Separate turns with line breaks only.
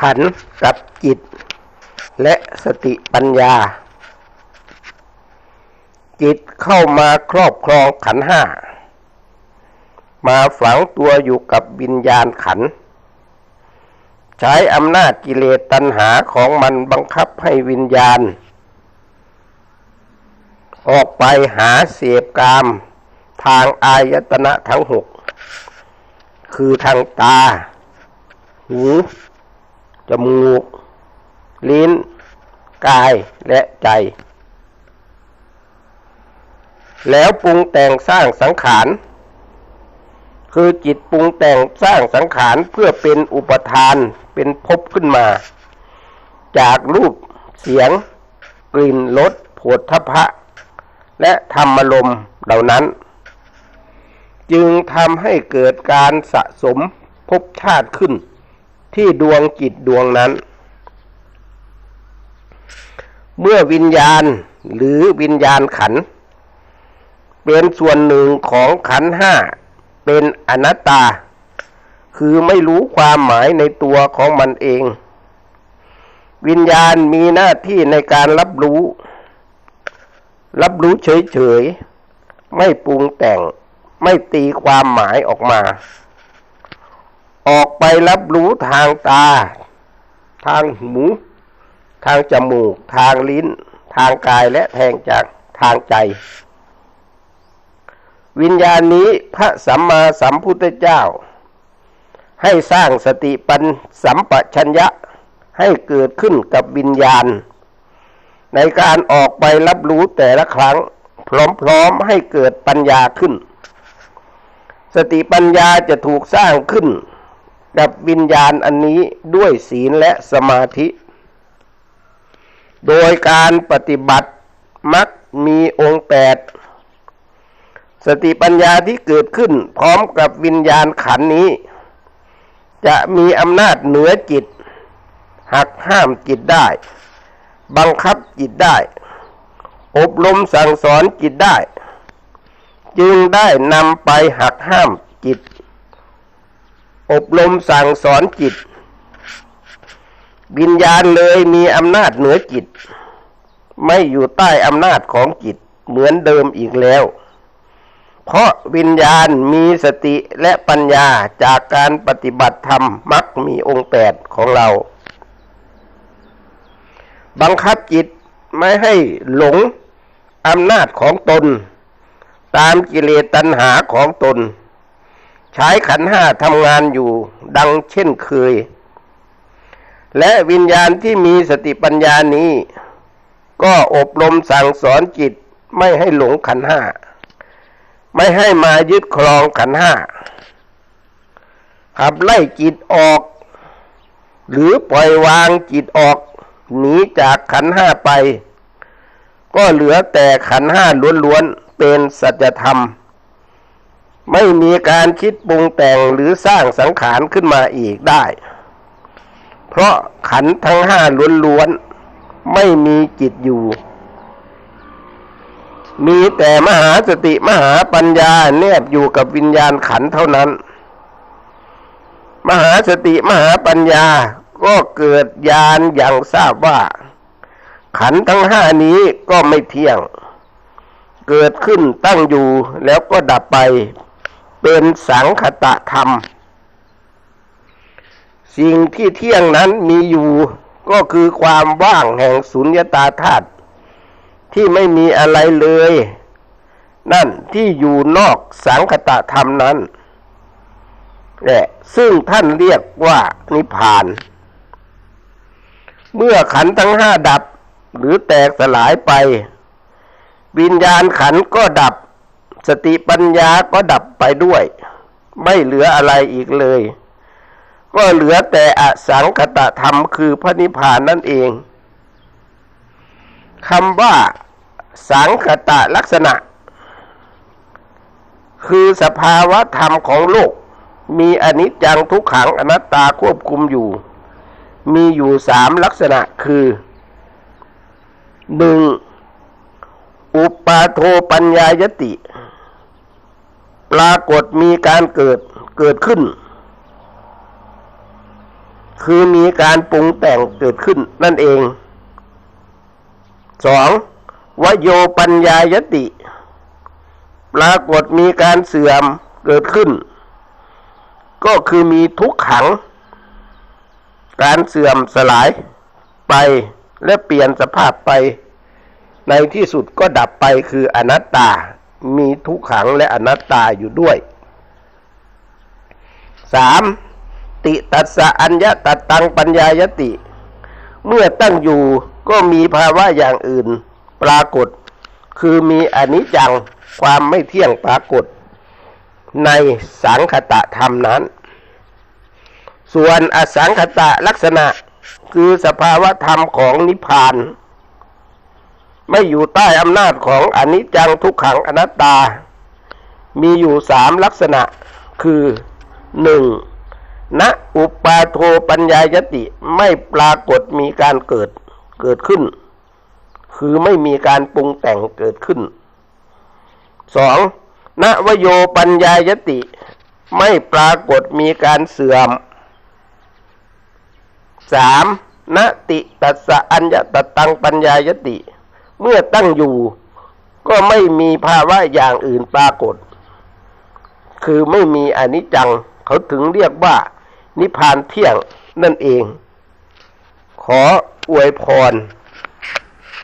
ขันกับจิต และสติปัญญา จิตเข้ามาครอบครองขันห้า มาฝังตัวอยู่กับวิญญาณขัน ใช้อำนาจกิเลสตัณหาของมันบังคับให้วิญญาณ ออกไปหาเสพกาม ทางอายตนะทั้งหก คือทางตา หู จมูก ลิ้น กายและใจ แล้วปรุงแต่งสร้างสังขาร คือจิตปรุงแต่งสร้างสังขารเพื่อเป็นอุปทานเป็นภพขึ้นมา จากรูปเสียง กลิ่นรสผฏฐพะ และธรรมลมเหล่านั้น จึงทำให้เกิดการสะสมภพชาติขึ้น ที่ดวงจิตดวงนั้น เมื่อวิญญาณหรือวิญญาณขัน เป็นส่วนหนึ่งของขันห้าเป็นอนัตตา คือไม่รู้ความหมายในตัวของมันเอง วิญญาณมีหน้าที่ในการรับรู้ รับรู้เฉยๆ ไม่ปรุงแต่งไม่ตีความหมายออกมา ออกไปรับรู้ทางตา ทางหู ทางจมูก ทางลิ้น ทางกายและแทงจากทางใจ วิญญาณนี้พระสัมมาสัมพุทธเจ้า ให้สร้างสติปัญสัมปชัญญะให้เกิดขึ้นกับวิญญาณ ในการออกไปรับรู้แต่ละครั้ง พร้อมๆให้เกิดปัญญาขึ้นสติปัญญาจะถูกสร้างขึ้น กับวิญญาณอันนี้ด้วยศีลและสมาธิ โดยการปฏิบัติมักมีองค์แปดสติปัญญาที่เกิดขึ้นพร้อมกับวิญญาณขันนี้ จะมีอำนาจเหนือจิต หักห้ามจิตได้ บังคับจิตได้ อบรมสั่งสอนจิตได้ จึงได้นำไปหักห้ามจิต อบรมสั่งสอนจิต วิญญาณเลยมีอำนาจเหนือจิต ไม่อยู่ใต้อำนาจของจิตเหมือนเดิมอีกแล้ว เพราะวิญญาณมีสติและปัญญาจากการปฏิบัติธรรมมักมีองค์แปดของเรา บังคับจิตไม่ให้หลงอำนาจของตน ตามกิเลสตัณหาของตน ใช้ขันห้าทำงานอยู่ดังเช่นเคย และวิญญาณที่มีสติปัญญานี้ ก็อบรมสั่งสอนจิตไม่ให้หลงขันห้า ไม่ให้มายึดครองขันห้าขับไล่จิตออก หรือปล่อยวางจิตออก หนีจากขันห้าไป ก็เหลือแต่ขันห้าล้วนๆเป็นสัจธรรม ไม่มีการคิดปรุงแต่งหรือสร้างสังขารขึ้นมาอีกได้ เพราะขันทั้งห้าล้วนๆ ไม่มีจิตอยู่ มีแต่มหาสติมหาปัญญาแนบอยู่กับวิญญาณขันเท่านั้น มหาสติมหาปัญญาก็เกิดญาณอย่างทราบว่า ขันทั้งห้านี้ก็ไม่เที่ยง เกิดขึ้นตั้งอยู่แล้วก็ดับไป เป็นสังคตะธรรม สิ่งที่เที่ยงนั้นมีอยู่ก็คือความว่างแห่งสุญญตาธาตุที่ไม่มีอะไรเลย นั่นที่อยู่นอกสังคตะธรรมนั้นแหละซึ่งท่านเรียกว่านิพพาน เมื่อขันทั้งห้าดับหรือแตกสลายไป วิญญาณขันก็ดับ สติปัญญาก็ดับไปด้วย ไม่เหลืออะไรอีกเลย ก็เหลือแต่อสังคตะธรรมคือพระนิพพานนั่นเองคำว่าสังคตะลักษณะ คือสภาวะธรรมของโลก มีอนิจจังทุกขังอนัตตาควบคุมอยู่ มีอยู่สามลักษณะคือหนึ่งอุปาโทปัญญายติ ปรากฏมีการเกิดเกิดขึ้น คือมีการปรุงแต่งเกิดขึ้นนั่นเองสองวโยปัญญายติ ปรากฏมีการเสื่อมเกิดขึ้น ก็คือมีทุกขัง การเสื่อมสลายไปและเปลี่ยนสภาพไป ในที่สุดก็ดับไปคืออนัตตา มีทุกขังและอนัตตาอยู่ด้วยสามติตัสสะอัญญะตัดตังปัญญายติ เมื่อตั้งอยู่ก็มีภาวะอย่างอื่นปรากฏ คือมีอนิจจังความไม่เที่ยงปรากฏ ในสังคตะธรรมนั้น ส่วนอสังคตะลักษณะคือสภาวะธรรมของนิพพาน ไม่อยู่ใต้อำนาจของอนิจจังทุกขังอนัตตา มีอยู่สามลักษณะคือหนึ่งณอุปาโทปัญญายติไม่ปรากฏมีการเกิดเกิดขึ้น คือไม่มีการปรุงแต่งเกิดขึ้นสองณวโยปัญญายติไม่ปรากฏมีการเสื่อมสามณติตัสสะอัญญตตังปัญญายติ เมื่อตั้งอยู่ ก็ไม่มีภาวะอย่างอื่นปรากฏ คือไม่มีอนิจจัง เขาถึงเรียกว่า นิพพานเที่ยงนั่นเอง ขออวยพร